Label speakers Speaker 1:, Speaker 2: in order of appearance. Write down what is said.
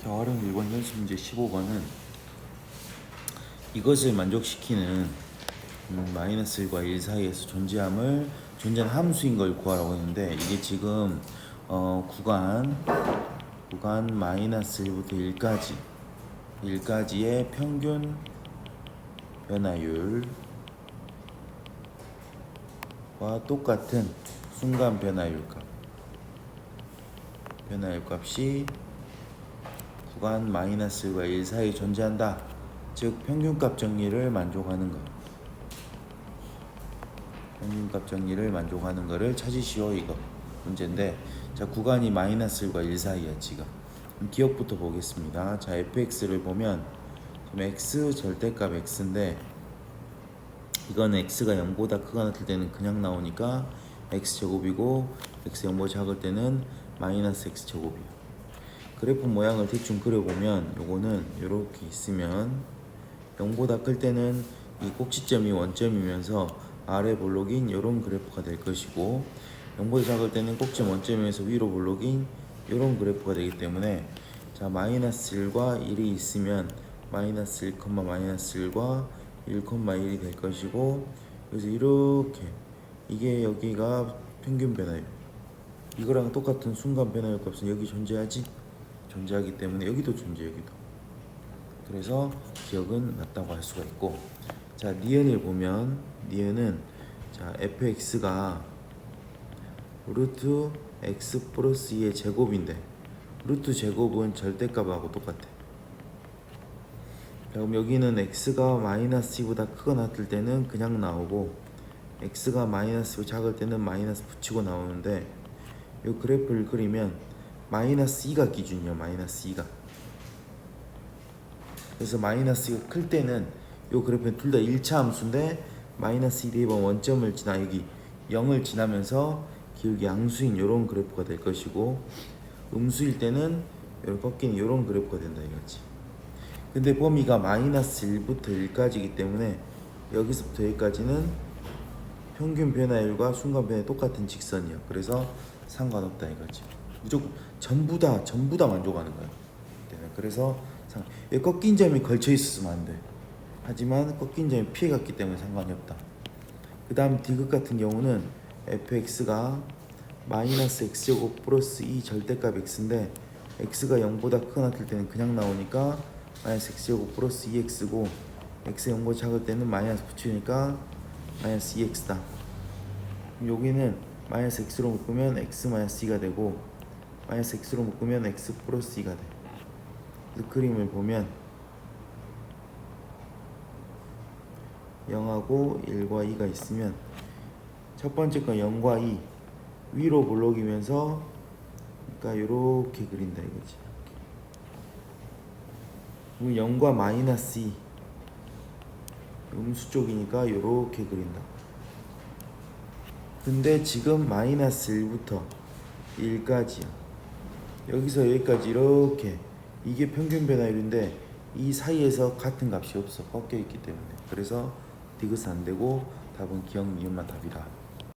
Speaker 1: 자, 활용 1번 연습 문제 15번은 이것을 만족시키는 음, 마이너스 1과 1 사이에서 존재함을 존재하는 함수인 걸 구하라고 했는데 이게 지금 어, 구간 구간 마이너스 1부터 1까지 1까지의 평균 변화율과 똑같은 순간 변화율 값 변화율 값이 구간 마이너스 1과 1 사이에 존재한다. 즉 평균값 정리를 만족하는 것. 평균값 정리를 만족하는 것을 찾으시오 이거 문제인데 자 구간이 마이너스 1과 1 사이야 지금 기억부터 보겠습니다. 자 fx를 보면 지금 x 절대값 x인데 이건 x가 0보다 크거나 같을 때는 그냥 나오니까 x 제곱이고 x 0보다 작을 때는 마이너스 x 제곱이에요. 그래프 모양을 대충 그려보면 요거는 이렇게 있으면 0보다 클 때는 이 꼭지점이 원점이면서 아래 볼록인 이런 그래프가 될 것이고 0보다 작을 때는 꼭지점 원점에서 위로 볼록인 이런 그래프가 되기 때문에 자 마이너스 1과 1이 있으면 마이너스 1, 마이너스 1과 1,1이 될 것이고 그래서 이렇게 이게 여기가 평균 변화율. 이거랑 똑같은 순간 변화율 값은 여기 존재하지 존재하기 때문에 여기도 존재 여기도 그래서 기억은 맞다고 할 수가 있고. 자 니은을 보면 니은은 자 fx가 루트 x 플러스 2의 제곱인데 루트 제곱은 절대값하고 똑같아. 자, 그럼 여기는 x가 마이너스 2보다 크거나 같을 때는 그냥 나오고 x가 마이너스 작을 때는 마이너스 붙이고 나오는데 이 그래프를 그리면 마이너스 2가 기준이야 마이너스 2가. 그래서 마이너스 2가 클 때는 요 그래프는 둘 다 1차 함수인데 마이너스 1이 번 원점을 지나 여기 0을 지나면서 기울기 양수인 요런 그래프가 될 것이고 음수일 때는 요런 꺾이는 요런 그래프가 된다 이거지. 근데 범위가 마이너스 1부터 1까지이기 때문에 여기서부터 여기까지는 평균 변화율과 순간 변화율 똑같은 직선이야 그래서 상관없다 이거지 무조건 전부 다 전부 다 만족하는 거야 네, 그래서 상, 여기 꺾인 점이 걸쳐 있었으면 안 돼. 하지만 꺾인 점이 피해갔기 때문에 상관이 없다. 그 다음 디귿 같은 경우는 fx가 마이너스 x제곱 플러스 2 절대값 x인데 x가 0보다 크거나 같을 때는 그냥 나오니까 마이너스 x제곱 플러스 2x고 x 0보다 작을 때는 마이너스 붙이니까 마이너스 2x다. 여기는 마이너스 x로 묶으면 x 마이너스 2가 되고 마이너스 x로 묶으면 x 플러스 2가 돼. 그 그림을 보면 0하고 1과 2가 있으면 첫 번째 건 0과 2 위로 볼록이면서 그러니까 이렇게 그린다 이거지. 그럼 0과 마이너스 2 음수 쪽이니까 이렇게 그린다. 근데 지금 마이너스 1부터 1까지야. 여기서 여기까지 이렇게 이게 평균 변화율인데 이 사이에서 같은 값이 없어 꺾여 있기 때문에 그래서 디귿 안 되고 답은 기억 니은만 답이라